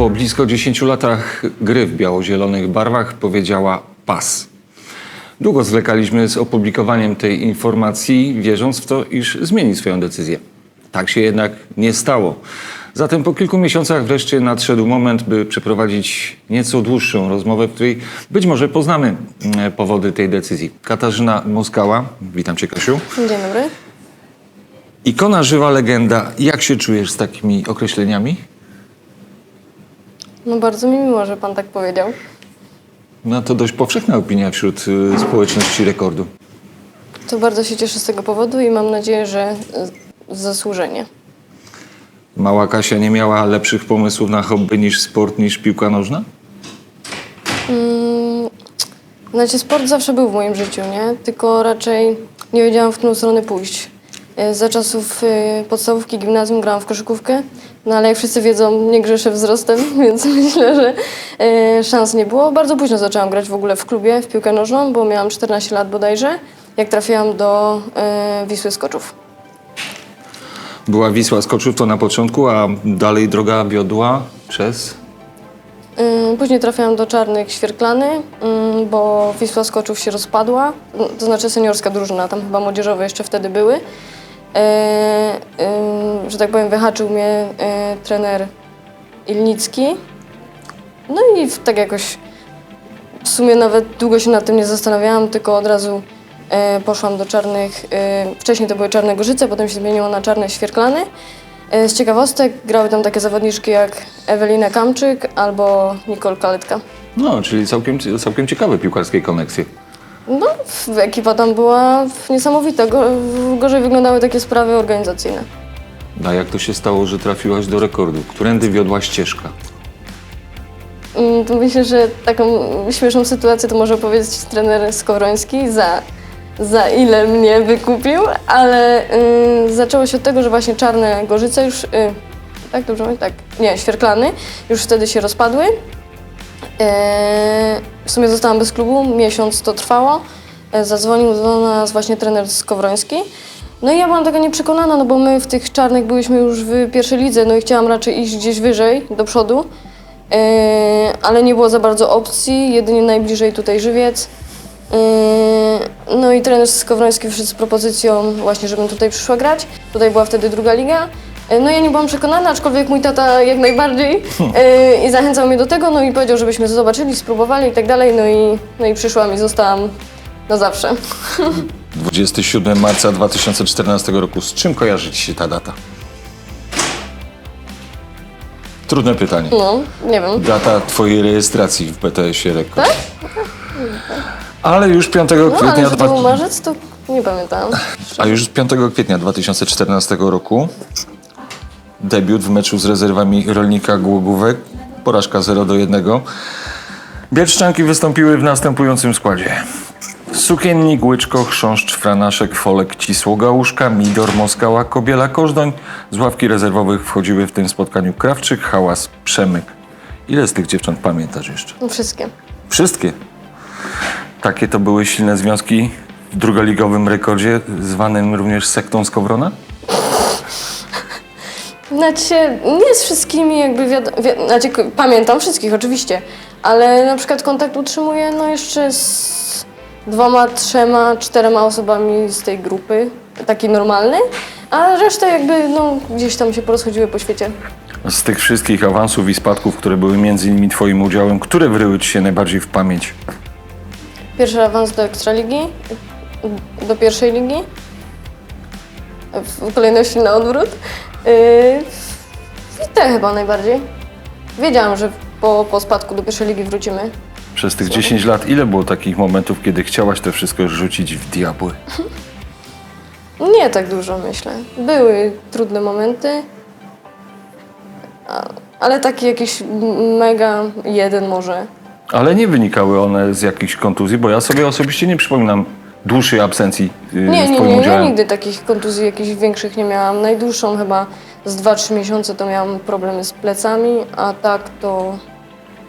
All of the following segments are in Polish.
Po blisko 10 latach gry w biało-zielonych barwach powiedziała pas. Długo zwlekaliśmy z opublikowaniem tej informacji, wierząc w to, iż zmieni swoją decyzję. Tak się jednak nie stało. Zatem po kilku miesiącach wreszcie nadszedł moment, by przeprowadzić nieco dłuższą rozmowę, w której być może poznamy mm, powody tej decyzji. Katarzyna Moskała, witam cię Kasiu. Dzień dobry. Ikona, żywa legenda. Jak się czujesz z takimi określeniami? No bardzo mi miło, że pan tak powiedział. No to dość powszechna opinia wśród y, społeczności rekordu. To bardzo się cieszę z tego powodu i mam nadzieję, że y, zasłużenie. Mała Kasia nie miała lepszych pomysłów na hobby niż sport, niż piłka nożna? Znaczy sport zawsze był w moim życiu, nie? Tylko raczej nie wiedziałam, w którą stronę pójść. Y, Za czasów podstawówki, gimnazjum grałam w koszykówkę, no ale jak wszyscy wiedzą, nie grzeszę wzrostem, więc myślę, że y, szans nie było. Bardzo późno zaczęłam grać w ogóle w klubie, w piłkę nożną, bo miałam 14 lat bodajże, jak trafiłam do y, Wisły Skoczów. Była Wisła Skoczów to na początku, a dalej droga wiodła przez... Ym, Później trafiłam do Czarnych Świerklany, ym, bo Wisła Skoczów się rozpadła, no, to znaczy seniorska drużyna, tam chyba młodzieżowe jeszcze wtedy były. E, ym, że tak powiem, wyhaczył mnie e, trener Ilnicki. No i tak jakoś w sumie nawet długo się nad tym nie zastanawiałam, tylko od razu e, poszłam do Czarnych, e, wcześniej to były Czarne Gorzyce, potem się zmieniło na Czarne Świerklany. E, Z ciekawostek grały tam takie zawodniczki jak Ewelina Kamczyk albo Nicole Kaletka. No, czyli całkiem, całkiem ciekawe piłkarskie koneksje. No, w- ekipa tam była niesamowita. Go, gorzej wyglądały takie sprawy organizacyjne. A jak to się stało, że trafiłaś do rekordu? Którędy wiodła ścieżka? Mm, to Myślę, że taką śmieszną sytuację to może opowiedzieć trener Skowroński, za, za ile mnie wykupił, ale y, zaczęło się od tego, że właśnie Czarne Gorzyce już, y, tak dobrze mówię? Tak, nie, Świerklany, już wtedy się rozpadły. E, w sumie zostałam bez klubu, miesiąc to trwało. E, zadzwonił do nas właśnie trener Skowroński. No i ja byłam tego nieprzekonana, no bo my w tych czarnych byliśmy już w pierwszej lidze, no i chciałam raczej iść gdzieś wyżej, do przodu. E, ale nie było za bardzo opcji, jedynie najbliżej tutaj Żywiec. No i trener Skowroński wyszedł z propozycją właśnie, żebym tutaj przyszła grać. Tutaj była wtedy druga liga. E, No ja nie byłam przekonana, aczkolwiek mój tata jak najbardziej e, i zachęcał mnie do tego, no i powiedział, żebyśmy zobaczyli, spróbowali i tak dalej, no i, no i przyszłam i zostałam na zawsze. 27 marca 2014 roku. Z czym kojarzy ci się ta data? Trudne pytanie. No, nie wiem. Data twojej rejestracji w BTS-ie Rekord. Ale już 5 No ale kwietnia... że to dwa- był marzec, to nie pamiętam. A już 5 kwietnia 2014 roku debiut w meczu z rezerwami Rolnika Głogówek. Porażka 0 do 1. Bielszczanki wystąpiły w następującym składzie. Sukiennik, Łyczko, Chrząszcz, Franaszek, Folek, Cisło, Gałuszka, Midor, Moskała, Kobiela, Kożdoń. Z ławki rezerwowych wchodziły w tym spotkaniu Krawczyk, Hałas, Przemyk. Ile z tych dziewcząt pamiętasz jeszcze? No, wszystkie. Wszystkie. Takie to były silne związki w drugoligowym rekordzie, zwanym również sektą Skowrona? Znaczy, nie z wszystkimi jakby wiadomo, wi znaczy pamiętam wszystkich oczywiście, ale na przykład kontakt utrzymuję no jeszcze z dwoma, trzema, czterema osobami z tej grupy, takiej normalnej, a reszta jakby no gdzieś tam się porozchodziły po świecie. Z tych wszystkich awansów i spadków, które były między innymi twoim udziałem, które wryły ci się najbardziej w pamięć? Pierwszy awans do Ekstraligi, do pierwszej ligi, w kolejności na odwrót. Yy, I te chyba najbardziej. Wiedziałam, że po, po spadku do pierwszej ligi wrócimy. Przez tych 10 lat ile było takich momentów, kiedy chciałaś to wszystko rzucić w diabły? Nie tak dużo, myślę. Były trudne momenty, a- ale taki jakiś m- mega jeden może. Ale nie wynikały one z jakichś kontuzji, bo ja sobie osobiście nie przypominam dłuższej absencji yy, Nie, z nie, twoim nie, ja udziałem. nigdy takich kontuzji jakichś większych nie miałam. Najdłuższą chyba z 2-3 miesiące to miałam problemy z plecami, a tak to,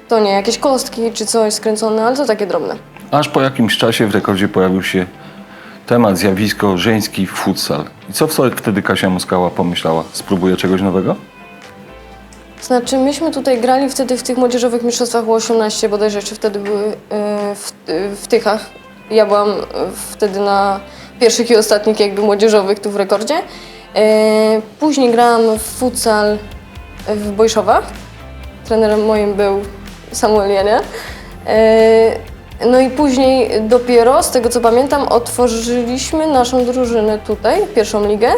to nie, jakieś kostki czy coś skręcone, ale to takie drobne. Aż po jakimś czasie w rekordzie pojawił się temat, zjawisko żeński futsal. I co wtedy Kasia Moskała pomyślała? Spróbuję czegoś nowego? Znaczy, myśmy tutaj grali wtedy w tych młodzieżowych mistrzostwach U18, bodajże jeszcze wtedy były e, w, e, w Tychach. Ja byłam e, wtedy na pierwszych i ostatnich jakby młodzieżowych tu w rekordzie. E, Później grałam w futsal w Bojszowach. Trenerem moim był Samuel Jania. E, No i później dopiero, z tego co pamiętam, otworzyliśmy naszą drużynę tutaj, pierwszą ligę e,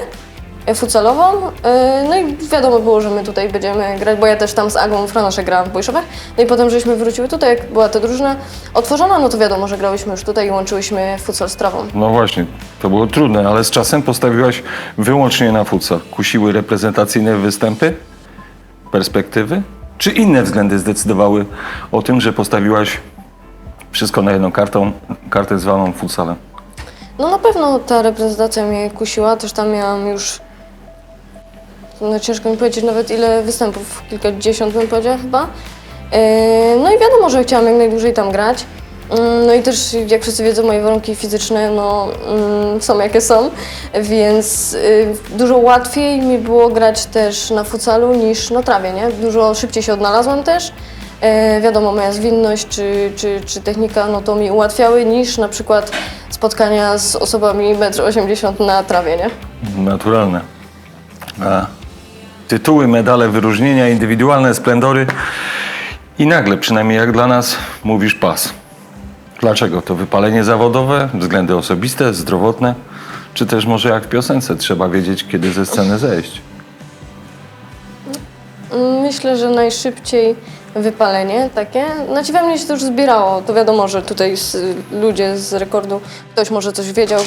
futsalową. E, No i wiadomo było, że my tutaj będziemy grać, bo ja też tam z Agą Franosze grałam w Bojszowach. No i potem, żeśmy wróciły tutaj, jak była ta drużyna otworzona, no to wiadomo, że grałyśmy już tutaj i łączyłyśmy futsal z trawą. No właśnie, to było trudne, ale z czasem postawiłaś wyłącznie na futsal. Kusiły reprezentacyjne występy, perspektywy? Czy inne względy zdecydowały o tym, że postawiłaś wszystko na jedną kartę, kartę zwaną futsalem? No na pewno ta reprezentacja mnie kusiła, też tam miałam już, no ciężko mi powiedzieć nawet ile występów, kilkadziesiąt bym powiedziała chyba. E, No i wiadomo, że chciałam jak najdłużej tam grać. Mm, No i też, jak wszyscy wiedzą, moje warunki fizyczne no, mm, są jakie są, więc y, dużo łatwiej mi było grać też na futsalu niż na trawie, nie? Dużo szybciej się odnalazłam też. E, wiadomo, moja zwinność czy, czy, czy technika, no to mi ułatwiały niż na przykład spotkania z osobami 1,80 m na trawie, nie? Naturalne. A tytuły, medale, wyróżnienia, indywidualne splendory i nagle, przynajmniej jak dla nas, mówisz pas. Dlaczego? To wypalenie zawodowe, względy osobiste, zdrowotne, czy też może jak w piosence, trzeba wiedzieć, kiedy ze sceny zejść. Myślę, że najszybciej wypalenie takie. Znaczy we mnie się to już zbierało. To wiadomo, że tutaj z, ludzie z rekordu, ktoś może coś wiedział,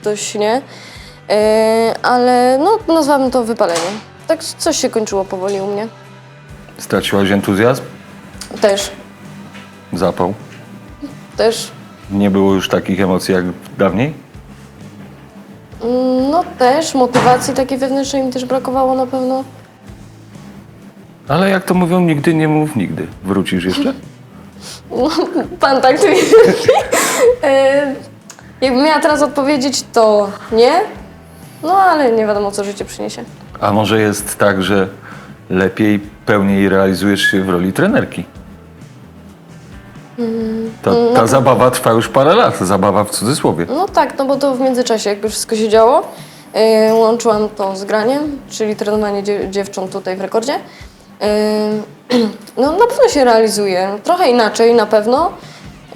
ktoś nie. E, ale no, nazwałabym to wypalenie. Tak coś się kończyło powoli u mnie. Straciłaś entuzjazm, Też, zapał. też. Nie było już takich emocji jak dawniej? Mm, No też, motywacji takiej wewnętrznej mi też brakowało na pewno. Ale jak to mówią, nigdy nie mów nigdy. Wrócisz jeszcze? Pan tak tu e, Jakbym miała teraz odpowiedzieć, to nie. No ale nie wiadomo, co życie przyniesie. A może jest tak, że lepiej, pełniej realizujesz się w roli trenerki? Ta, ta zabawa trwa już parę lat, zabawa w cudzysłowie. No tak, no bo to w międzyczasie jakby wszystko się działo. Yy, łączyłam to z graniem, czyli trenowanie dziew- dziewcząt tutaj w rekordzie. Yy, no na pewno się realizuje, trochę inaczej na pewno.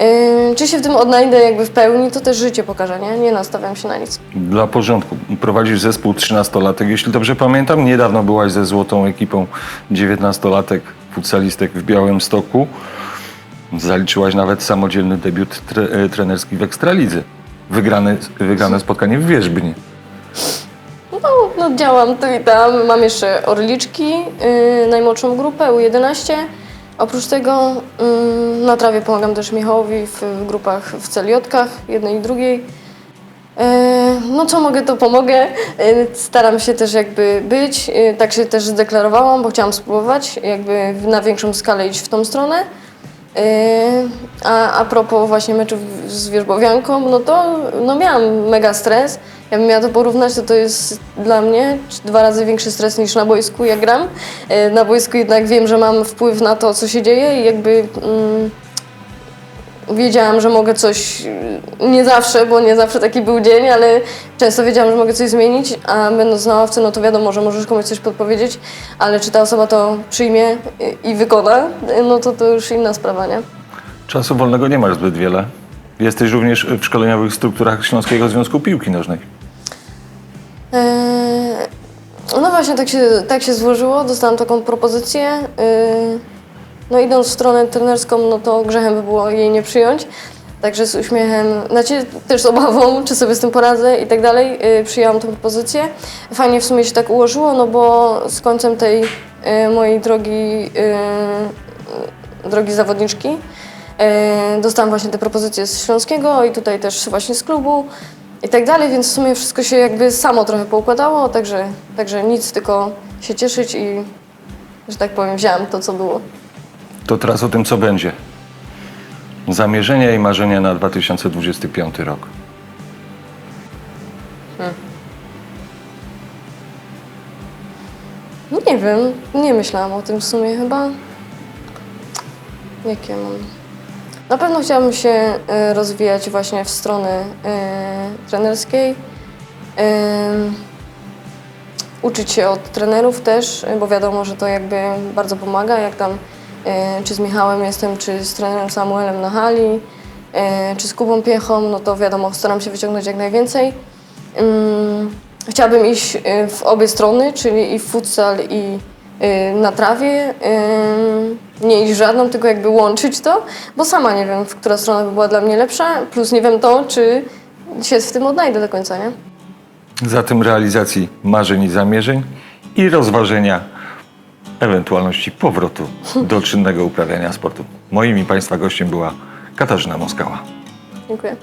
Yy, czy się w tym odnajdę jakby w pełni, to też życie pokaże, nie? Nie nastawiam się na nic. Dla porządku, prowadzisz zespół 13-latek, jeśli dobrze pamiętam. Niedawno byłaś ze złotą ekipą 19-latek futsalistek w Białymstoku. Zaliczyłaś nawet samodzielny debiut tre, e, trenerski w Ekstralidze. Wygrane, wygrane spotkanie w Wierzbnie. No, no działam tu i tam. Mam jeszcze Orliczki, yy, najmłodszą grupę U11. Oprócz tego yy, na trawie pomagam też Michałowi w, grupach w celiotkach, jednej i drugiej. Yy, no co mogę, to pomogę. Yy, staram się też jakby być. Yy, tak się też zdeklarowałam, bo chciałam spróbować jakby na większą skalę iść w tą stronę. Yy, a, a propos właśnie meczów z Wierzbowianką, no to no miałam mega stres. Jakbym miała to porównać, to to jest dla mnie dwa razy większy stres niż na boisku, jak gram. Yy, Na boisku jednak wiem, że mam wpływ na to, co się dzieje i jakby mm, wiedziałam, że mogę coś, nie zawsze, bo nie zawsze taki był dzień, ale często wiedziałam, że mogę coś zmienić, a będąc na ławce, no to wiadomo, że możesz komuś coś podpowiedzieć, ale czy ta osoba to przyjmie i wykona, no to to już inna sprawa, nie? Czasu wolnego nie masz zbyt wiele. Jesteś również w szkoleniowych strukturach Śląskiego Związku Piłki Nożnej. Eee, No właśnie, tak się, tak się złożyło. Dostałam taką propozycję. Eee, No idąc w stronę trenerską, no to grzechem by było jej nie przyjąć. Także z uśmiechem, znaczy też z obawą, czy sobie z tym poradzę i tak dalej, eee, przyjęłam tę propozycję. Fajnie w sumie się tak ułożyło, no bo z końcem tej eee, mojej drogi, eee, drogi zawodniczki eee, dostałam właśnie te propozycje z Śląskiego i tutaj też właśnie z klubu i tak dalej, więc w sumie wszystko się jakby samo trochę poukładało, także, także nic, tylko się cieszyć i, że tak powiem, wzięłam to, co było. To teraz o tym, co będzie. Zamierzenia i marzenia na 2025 rok. No nie wiem, nie myślałam o tym w sumie chyba. Jakie mam? Na pewno chciałabym się e, rozwijać właśnie w stronę e, trenerskiej. E, uczyć się od trenerów też, bo wiadomo, że to jakby bardzo pomaga, jak tam czy z Michałem jestem, czy z trenerem Samuelem na hali, e, czy z Kubą Piechą, no to wiadomo, staram się wyciągnąć jak najwięcej. Ym, Chciałabym iść y, w obie strony, czyli i w futsal, i na trawie. Nie iść żadną, tylko jakby łączyć to, bo sama nie wiem, która strona by była dla mnie lepsza, plus nie wiem to, czy się w tym odnajdę do końca, nie? Zatem realizacji marzeń i zamierzeń i rozważenia ewentualności powrotu do czynnego uprawiania sportu. Moim i Państwa gościem była Katarzyna Moskała. Dziękuję.